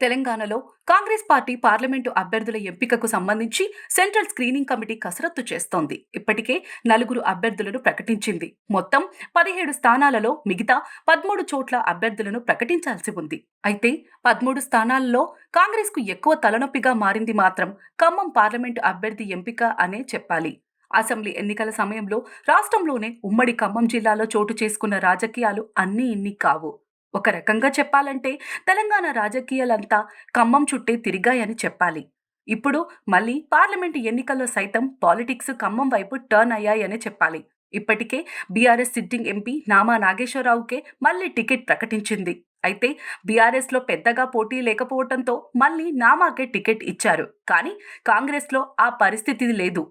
తెలంగాణలో Congress party parliament అభ్యర్థుల ఎంపికకు సంబంధించి సెంట్రల్ స్క్రీనింగ్ కమిటీ కసరత్తు చేస్తోంది. ఇప్పటికే నలుగురు అభ్యర్థులను ప్రకటించింది. మొత్తం పదిహేడు స్థానాలలో మిగతా పదమూడు చోట్ల అభ్యర్థులను ప్రకటించాల్సి ఉంది. అయితే పదమూడు స్థానాలలో కాంగ్రెస్కు ఎక్కువ తలనొప్పిగా మారింది మాత్రం ఖమ్మం పార్లమెంటు అభ్యర్థి ఎంపిక అనే చెప్పాలి. అసెంబ్లీ ఎన్నికల సమయంలో రాష్ట్రంలోనే ఉమ్మడి ఖమ్మం జిల్లాలో చోటు చేసుకున్న రాజకీయాలు అన్నీ ఇన్ని కావు. ఒక రకంగా చెప్పాలంటే తెలంగాణ రాజకీయాలంతా ఖమ్మం చుట్టే తిరిగాయని చెప్పాలి. ఇప్పుడు మళ్ళీ పార్లమెంటు ఎన్నికల్లో సైతం పాలిటిక్స్ ఖమ్మం వైపు టర్న్ అయ్యాయని చెప్పాలి. ఇప్పటికే బీఆర్ఎస్ సిట్టింగ్ ఎంపీ నామా నాగేశ్వరరావుకే మళ్ళీ టికెట్ ప్రకటించింది. అయితే బీఆర్ఎస్లో పెద్దగా పోటీ లేకపోవడంతో మళ్ళీ నామాకే టికెట్ ఇచ్చారు. కానీ కాంగ్రెస్లో ఆ పరిస్థితి లేదు.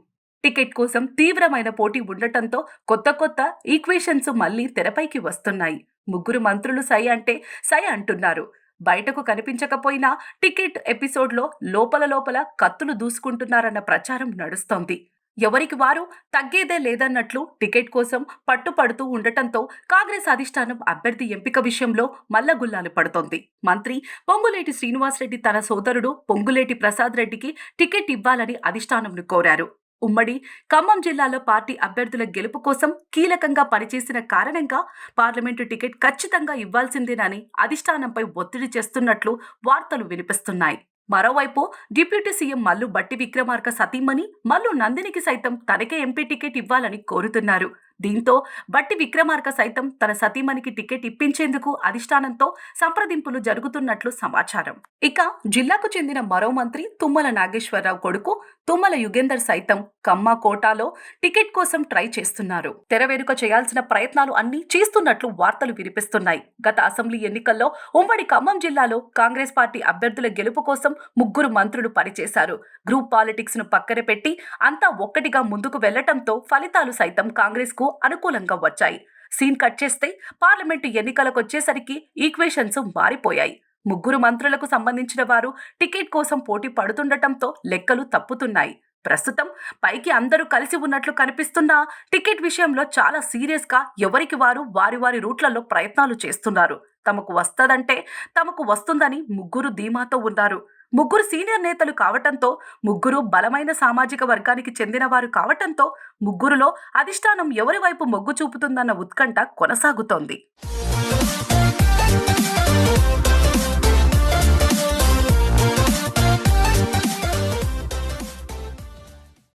టికెట్ కోసం తీవ్రమైన పోటీ ఉండటంతో కొత్త కొత్త ఈక్వేషన్స్ మళ్ళీ తెరపైకి వస్తున్నాయి. ముగ్గురు మంత్రులు సై అంటే సై అంటున్నారు. బయటకు కనిపించకపోయినా టికెట్ ఎపిసోడ్లో లోపల లోపల కత్తులు దూసుకుంటున్నారన్న ప్రచారం నడుస్తోంది. ఎవరికి వారు తగ్గేదే లేదన్నట్లు టికెట్ కోసం పట్టుపడుతూ ఉండటంతో కాంగ్రెస్ అధిష్టానం అభ్యర్థి ఎంపిక విషయంలో మల్లగుల్లాలు పడుతోంది. మంత్రి పొంగులేటి శ్రీనివాసరెడ్డి తన సోదరుడు పొంగులేటి ప్రసాద్ రెడ్డికి టికెట్ ఇవ్వాలని అధిష్టానంను కోరారు. ఉమ్మడి ఖమ్మం జిల్లాలో పార్టీ అభ్యర్థుల గెలుపు కోసం కీలకంగా పనిచేసిన కారణంగా పార్లమెంటు టికెట్ ఖచ్చితంగా ఇవ్వాల్సిందేనని అధిష్టానంపై ఒత్తిడి చేస్తున్నట్లు వార్తలు వినిపిస్తున్నాయి. మరోవైపు డిప్యూటీ సీఎం మల్లు బట్టి విక్రమార్క సతీమణి మల్లు నందినికి సైతం తనకే ఎంపీ టికెట్ ఇవ్వాలని కోరుతున్నారు. దీంతో బట్టి విక్రమార్క సైతం తన సతీమణికి టికెట్ ఇప్పించేందుకు అధిష్టానంతో సంప్రదింపులు జరుగుతున్నట్లు సమాచారం. ఇక జిల్లాకు చెందిన మరో మంత్రి తుమ్మల నాగేశ్వరరావు కొడుకు తుమ్మల యుగేందర్ సైతం కమ్మ కోటాలో టికెట్ కోసం ట్రై చేస్తున్నారు. తెరవేరుక చేయాల్సిన ప్రయత్నాలు అన్ని చేస్తున్నట్లు వార్తలు వినిపిస్తున్నాయి. గత అసెంబ్లీ ఎన్నికల్లో ఉమ్మడి ఖమ్మం జిల్లాలో కాంగ్రెస్ పార్టీ అభ్యర్థుల గెలుపు కోసం ముగ్గురు మంత్రులు పనిచేశారు. గ్రూప్ పాలిటిక్స్ను పక్కన పెట్టి అంతా ఒక్కటిగా ముందుకు వెళ్ళటంతో ఫలితాలు సైతం కాంగ్రెస్కు అనుకూలంగా వచ్చాయి. సీన్ కట్ చేస్తే పార్లమెంటు ఎన్నికలకు వచ్చేసరికి ఈక్వేషన్స్ మారిపోయాయి. ముగ్గురు మంత్రులకు సంబంధించిన వారు టికెట్ కోసం పోటీ పడుతుండటంతో లెక్కలు తప్పుతున్నాయి. ప్రస్తుతం పైకి అందరూ కలిసి ఉన్నట్లు కనిపిస్తున్నా టికెట్ విషయంలో చాలా సీరియస్గా ఎవరికి వారు వారి వారి రూట్లలో ప్రయత్నాలు చేస్తున్నారు. తమకు వస్తదంటే తమకు వస్తుందని ముగ్గురు ధీమాతో ఉన్నారు. ముగ్గురు సీనియర్ నేతలు కావటంతో ముగ్గురు బలమైన సామాజిక వర్గానికి చెందినవారు కావటంతో ముగ్గురులో అధిష్టానం ఎవరి వైపు మొగ్గు చూపుతుందన్న ఉత్కంఠ కొనసాగుతోంది.